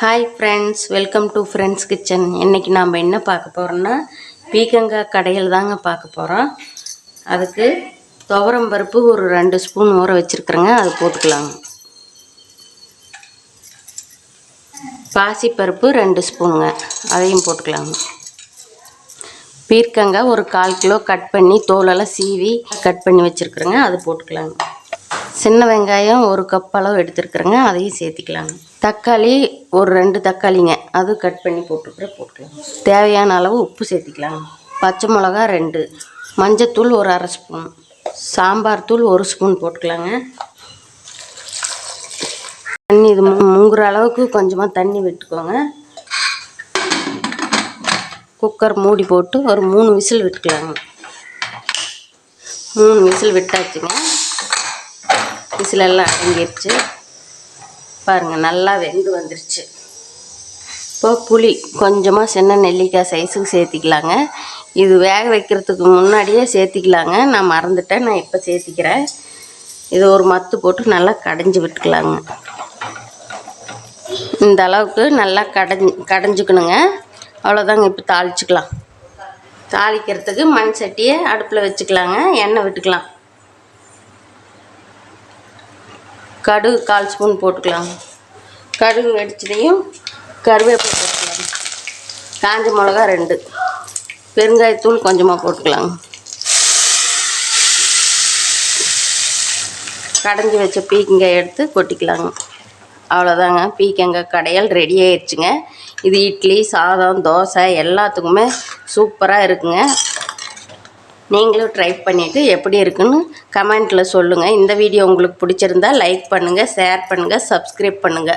Hi friends welcome to friends kitchen இன்றைக்கி நாம் என்ன பார்க்க போகிறோன்னா பீக்கங்காய் கடையில் தாங்க பார்க்க போகிறோம் அதுக்கு துவரம் பருப்பு ஒரு ரெண்டு ஸ்பூன் ஊற வச்சுருக்குறேங்க அது போட்டுக்கலாங்க. பாசிப்பருப்பு ரெண்டு ஸ்பூனுங்க அதையும் போட்டுக்கலாங்க. பீர்க்கங்காய் ஒரு கால் கிலோ கட் பண்ணி தோலெல்லாம் சீவி கட் பண்ணி வச்சுருக்குறேங்க அது போட்டுக்கலாங்க. சின்ன வெங்காயம் ஒரு கப் அளவு எடுத்துருக்குறேங்க அதையும் சேர்த்திக்கலாங்க. தக்காளி ஒரு ரெண்டு தக்காளிங்க. அது கட் பண்ணி போட்டுக்கிற போட்டுக்கலாம். தேவையான அளவு உப்பு சேர்த்திக்கலாம். பச்சை மிளகா ரெண்டு. மஞ்சத்தூள் ஒரு அரை ஸ்பூன். சாம்பார் தூள் ஒரு ஸ்பூன் போட்டுக்கலாங்க. தண்ணி இது மு- முங்குற அளவுக்கு கொஞ்சமாக தண்ணி விட்டுக்கோங்க. குக்கர் மூடி போட்டு ஒரு மூணு விசில் விட்டுக்கலாங்க. மூணு விசில் விட்டாச்சுங்க. விசிலெல்லாம் அடங்கிடுச்சு பாருங்கள் நல்லா வெந்து வந்துருச்சு. இப்போ புளி கொஞ்சமாக சின்ன நெல்லிக்காய் சைஸுக்கு சேர்த்திக்கலாங்க. இது வேக வைக்கிறதுக்கு முன்னாடியே சேர்த்திக்கலாங்க. நான் மறந்துட்டேன் நான் இப்போ சேர்த்திக்கிறேன். இது ஒரு மத்து போட்டு நல்லா கடைஞ்சி விட்டுக்கலாங்க. இந்த அளவுக்கு நல்லா கடைஞ்சி கடைஞ்சிக்கணுங்க. அவ்வளோதாங்க இப்போ தாளிச்சிக்கலாம். தாளிக்கிறதுக்கு மண் சட்டியை அடுப்பில் வச்சுக்கலாங்க. எண்ணெய் விட்டுக்கலாம். கடுகு கால் ஸ்பூன் போட்டுக்கலாம். கடுகு வெடிச்சதையும் கருவேப்பிலை போட்டுக்கலாம். காஞ்ச மிளகா ரெண்டு. பெருங்காயத்தூள் கொஞ்சமாக போட்டுக்கலாங்க கடைஞ்சி வச்ச பீக்கங்காய் எடுத்து கொட்டிக்கலாங்க அவ்வளோதாங்க பீக்கங்காய் கடையல் ரெடி ஆயிடுச்சுங்க இது இட்லி சாதம் தோசை எல்லாத்துக்குமே சூப்பராக இருக்குங்க. நீங்களும் ட்ரை பண்ணிவிட்டு எப்படி இருக்குன்னு கமெண்ட்டில் சொல்லுங்கள் இந்த வீடியோ உங்களுக்கு பிடிச்சிருந்தா லைக் பண்ணுங்கள் ஷேர் பண்ணுங்கள் சப்ஸ்கிரைப் பண்ணுங்கள்